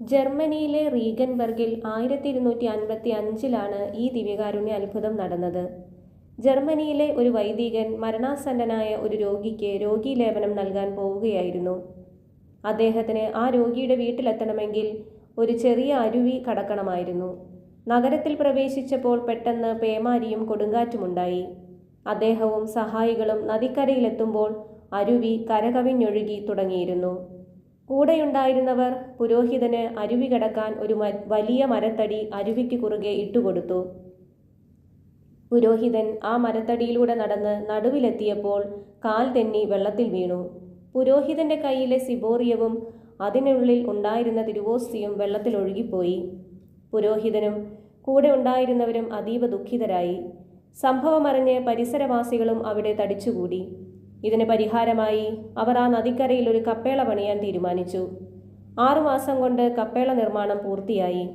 ജർമ്മനിയിലെ റീഗൻബർഗിൽ ആയിരത്തി ഇരുന്നൂറ്റി അൻപത്തി അഞ്ചിലാണ് ഈ ദിവ്യകാരുണ്യ അത്ഭുതം നടന്നത്. ജർമ്മനിയിലെ ഒരു വൈദികൻ മരണാസന്നനായ ഒരു രോഗിക്ക് രോഗീലേപനം നൽകാൻ പോവുകയായിരുന്നു. അദ്ദേഹത്തിന് ആ രോഗിയുടെ വീട്ടിലെത്തണമെങ്കിൽ ഒരു ചെറിയ അരുവി കടക്കണമായിരുന്നു. നഗരത്തിൽ പ്രവേശിച്ചപ്പോൾ പെട്ടെന്ന് പേമാരിയും കൊടുങ്കാറ്റുമുണ്ടായി. അദ്ദേഹവും സഹായികളും നദിക്കരയിലെത്തുമ്പോൾ അരുവി കരകവിഞ്ഞൊഴുകി തുടങ്ങിയിരുന്നു. കൂടെയുണ്ടായിരുന്നവർ പുരോഹിതന് അരുവി കടക്കാൻ ഒരു വലിയ മരത്തടി അരുവിക്ക് കുറുകെ ഇട്ടുകൊടുത്തു. പുരോഹിതൻ ആ മരത്തടിയിലൂടെ നടന്ന് നടുവിലെത്തിയപ്പോൾ കാൽ തെന്നി വെള്ളത്തിൽ വീണു. പുരോഹിതന്റെ കയ്യിലെ സിബോറിയവും അതിനുള്ളിൽ ഉണ്ടായിരുന്ന തിരുവോസ്തിയും വെള്ളത്തിൽ ഒഴുകിപ്പോയി. പുരോഹിതനും കൂടെ ഉണ്ടായിരുന്നവരും അതീവ ദുഃഖിതരായി. സംഭവമറിഞ്ഞ് പരിസരവാസികളും അവിടെ തടിച്ചുകൂടി. ഇതിന് പരിഹാരമായി അവർ ആ നദിക്കരയിൽ ഒരു കപ്പേള പണിയാൻ തീരുമാനിച്ചു. ആറുമാസം കൊണ്ട് കപ്പേള നിർമ്മാണം പൂർത്തിയായി.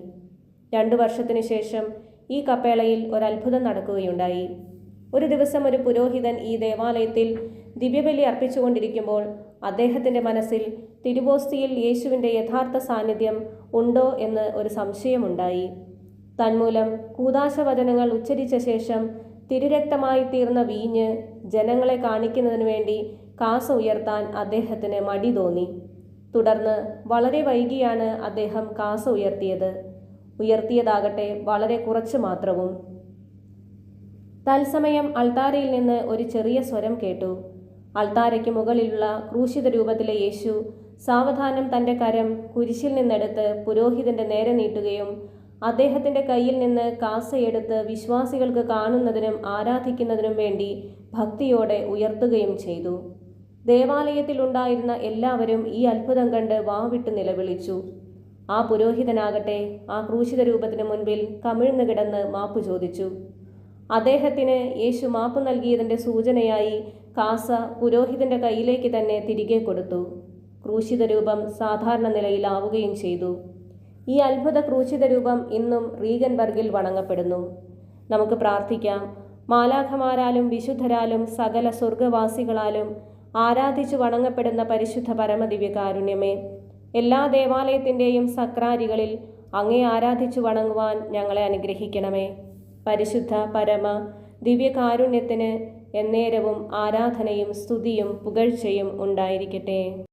രണ്ടു വർഷത്തിനു ശേഷം ഈ കപ്പേളയിൽ ഒരത്ഭുതം നടക്കുകയുണ്ടായി. ഒരു ദിവസം ഒരു പുരോഹിതൻ ഈ ദേവാലയത്തിൽ ദിവ്യബലി അർപ്പിച്ചുകൊണ്ടിരിക്കുമ്പോൾ അദ്ദേഹത്തിന്റെ മനസ്സിൽ തിരുവോസ്തിയിൽ യേശുവിന്റെ യഥാർത്ഥ സാന്നിധ്യം ഉണ്ടോ എന്ന് ഒരു സംശയമുണ്ടായി. തന്മൂലം കൂതാശവചനങ്ങൾ ഉച്ചരിച്ച ശേഷം തിരുരക്തമായി തീർന്ന വീഞ്ഞ് ജനങ്ങളെ കാണിക്കുന്നതിന് വേണ്ടി കാസ ഉയർത്താൻ അദ്ദേഹത്തിന് മടി തോന്നി. തുടർന്ന് വളരെ വൈകിയാണ് അദ്ദേഹം കാസ ഉയർത്തിയത്. ഉയർത്തിയതാകട്ടെ വളരെ കുറച്ച് മാത്രവും. തത്സമയം അൾത്താരയിൽ നിന്ന് ഒരു ചെറിയ സ്വരം കേട്ടു. അൾത്താരയ്ക്ക് മുകളിലുള്ള ക്രൂശിത രൂപത്തിലെ യേശു സാവധാനം തന്റെ കരം കുരിശിൽ നിന്നെടുത്ത് പുരോഹിതന്റെ നേരെ നീട്ടുകയും അദ്ദേഹത്തിന്റെ കയ്യിൽ നിന്ന് കാസയെടുത്ത് വിശ്വാസികൾക്ക് കാണുന്നതിനും ആരാധിക്കുന്നതിനും വേണ്ടി ഭക്തിയോടെ ഉയർത്തുകയും ചെയ്തു. ദേവാലയത്തിലുണ്ടായിരുന്ന എല്ലാവരും ഈ അത്ഭുതം കണ്ട് വാവിട്ട് നിലവിളിച്ചു. ആ പുരോഹിതനാകട്ടെ ആ ക്രൂശിത രൂപത്തിന് മുൻപിൽ കമിഴ്ന്നു കിടന്ന് മാപ്പ് ചോദിച്ചു. അദ്ദേഹത്തിന് യേശു മാപ്പ് നൽകിയതിന്റെ സൂചനയായി കാസ പുരോഹിതന്റെ കയ്യിലേക്ക് തന്നെ തിരികെ കൊടുത്തു. ക്രൂശിത രൂപം സാധാരണ നിലയിലാവുകയും ചെയ്തു. ഈ അത്ഭുത ക്രൂശിത രൂപം ഇന്നും റീഗൻബർഗിൽ വണങ്ങപ്പെടുന്നു. നമുക്ക് പ്രാർത്ഥിക്കാം. മാലാഖമാരാലും വിശുദ്ധരാലും സകല സ്വർഗവാസികളാലും ആരാധിച്ചു വണങ്ങപ്പെടുന്ന പരിശുദ്ധ പരമദിവ്യകാരുണ്യമേ എല്ലാ ദേവാലയത്തിന്റെയും സക്രാരികളിൽ അങ്ങേ ആരാധിച്ചു വണങ്ങുവാൻ ഞങ്ങളെ അനുഗ്രഹിക്കണമേ. പരിശുദ്ധ പരമ ദിവ്യകാരുണ്യത്തിന് എന്നേരവും ആരാധനയും സ്തുതിയും പുകഴ്ചയും ഉണ്ടായിരിക്കട്ടെ.